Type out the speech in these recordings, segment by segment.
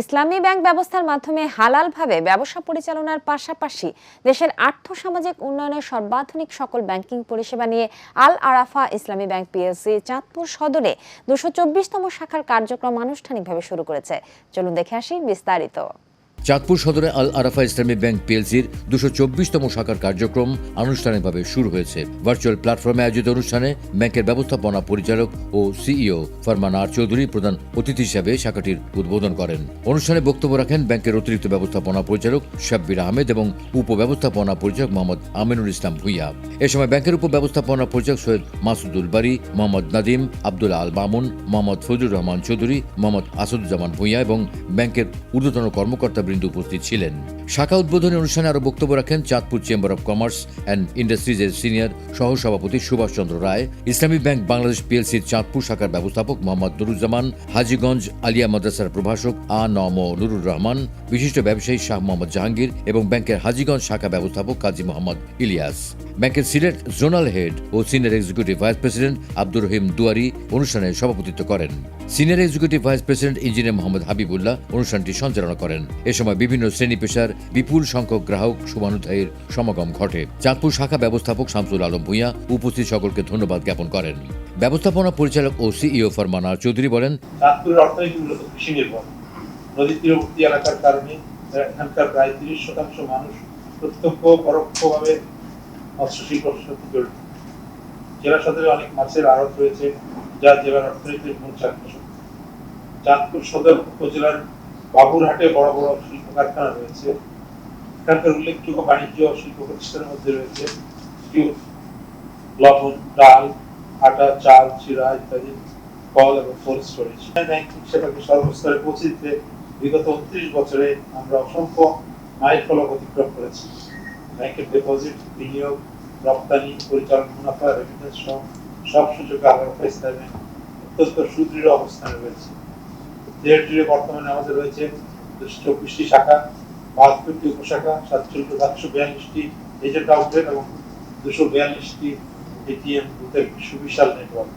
ইসলামী bank ব্যবস্থার মাধ্যমে হালালভাবে ব্যবসা পরিচালনার পাশাপাশি দেশের আর্থসামাজিক উন্নয়নের সর্বাধুনিক সকল ব্যাংকিং পরিষেবা নিয়ে আল আরাফা ইসলামী ব্যাংক পিএসসি চাঁদপুর সদরে দুশো চব্বিশতম শাখার কার্যক্রম আনুষ্ঠানিকভাবে শুরু করেছে। চলুন দেখে আসি বিস্তারিত। চাঁদপুর সদরে আল আরাফা ইসলামী ব্যাংক পিএলসির দুশো চব্বিশতম শাখার কার্যক্রম আনুষ্ঠানিকভাবে শুরু হয়েছে। ভার্চুয়াল প্ল্যাটফর্মে আয়োজিত অনুষ্ঠানে ব্যাংকের ব্যবস্থাপনা পরিচালক ও সিইও ফরমান আর চৌধুরী প্রধান অতিথি হিসাবে শাখাটির উদ্বোধন করেন। অনুষ্ঠানে বক্তব্য রাখেন ব্যাংকের অতিরিক্ত ব্যবস্থাপনা পরিচালক শাব্বির আহমেদ এবং উপব্যবস্থাপনা পরিচালক মোহাম্মদ আমিনুল ইসলাম ভুইয়া। এ সময় ব্যাংকের উপব্যবস্থাপনা পরিচালক সৈয়দ মাসুদুল বারি, মোহাম্মদ নাদিম, আব্দুল আল মামুন, মোহাম্মদ ফজলুর রহমান চৌধুরী, মোহাম্মদ আসাদুজ্জামান ভুইয়া এবং ব্যাংকের ঊর্ধ্বতন কর্মকর্তাবৃন্দ উপস্থিত ছিলেন। শাখা উদ্বোধনী অনুষ্ঠানে আরও বক্তব্য রাখেন Chandpur chamber of commerce and ইন্ডাস্ট্রিজের senior সহসভাপতি সুভাষ চন্দ্র রায় ইসলামী ব্যাংক বাংলাদেশ পিএলসির চাঁদপুর শাখার ব্যবস্থাপক মোহাম্মদ নুরুজ্জামান, হাজিগঞ্জ আলিয়া মাদ্রাসার প্রভাষক আ নম নুরুর রহমান, বিশিষ্ট ব্যবসায়ী শাহ মোহাম্মদ জাহাঙ্গীর এবং ব্যাংকের হাজিগঞ্জ শাখা ব্যবস্থাপক কাজী মোহাম্মদ ইলিয়াস। ব্যাংকের সিলেট জোনাল হেড ও senior executive vice president Abdur Rahim Duari অনুষ্ঠানে সভাপতিত্ব করেন। Senior executive vice president engineer Mohammad Habibullah অনুষ্ঠানটি সঞ্চালনা করেন। এ সময় বিভিন্ন শ্রেণি পেশার বিপুল সংখ্যক গ্রাহক শুভানুধ্যায়ীর সমাগম ঘটে। চাঁদপুর শাখা ব্যবস্থাপক শামসুল আলম ভূঁইয়া উপস্থিত সকলকে ধন্যবাদ জ্ঞাপন করেন। ব্যবস্থাপনা পরিচালক ও সিইও ফরমানা চৌধুরী বলেন, চাঁদপুরের অর্থনীতি মূলত কৃষি নির্ভর। নদী তীরবর্তী এলাকার কারণে এখানকার প্রায় তিরিশ শতাংশ মানুষ প্রত্যক্ষ পরোক্ষভাবে মৎস্য শিল্পের সাথে জড়িত জেলা সদরে অনেক মাছের আড়ত রয়েছে। যা জেলার অর্থনীতির মূল চাকরি চাঁদপুর সদর উপজেলার বাবুরহাটে বড় বড় শিল্প কারখানা রয়েছে। এখানকার উল্লেখযোগ্য বাণিজ্য শিল্প প্রতিষ্ঠানের মধ্যে রয়েছে লবণ, ডাল, আটা, চাল, চিরা ইত্যাদি, ফল এবং কোল্ড স্টোরেজ। ব্যাংকিং সেবাকে সর্বস্তরে পৌঁছে দিতে বিগত উনত্রিশ বছরে আমরা অসংখ্য মাইল ফলক অতিক্রম করেছি। ব্যাংকের ডিপোজিট বিনিয়োগ, রপ্তানি, পরিচালন, মুনাফা রেমিটেন্স সহ সব সুযোগে আলাদা ইসলামে অত্যন্ত সুদৃঢ় অবস্থানে রয়েছে। দেড় বর্তমানে আমাদের রয়েছে চব্বিশটি শাখা, বাহাত্তরটি উপশাখা, সাতচল্লিশ, সাতশো বিয়াল্লিশটি এজেন্ট আউটলেট এবং দুশো বিয়াল্লিশটি এটিএম বুথের সুবিশাল নেটওয়ার্ক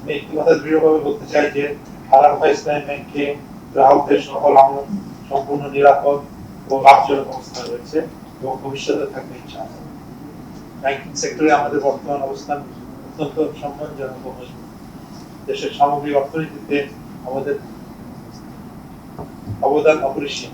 আমি একটি কথা দৃঢ়ভাবে বলতে চাই যে আরাফা ইসলামী ব্যাংকে গ্রাহকদের সকল আমল সম্পূর্ণ নিরাপদ ও লাভজনক অবস্থান রয়েছে এবং ভবিষ্যতে থাকবে ইনশাআল্লাহ। ব্যাংকিং সেক্টরে আমাদের বর্তমান অবস্থান অত্যন্ত সম্মানজনক দেশের সামগ্রিক অর্থনীতিতে আমাদের অবদান অপরিসীম।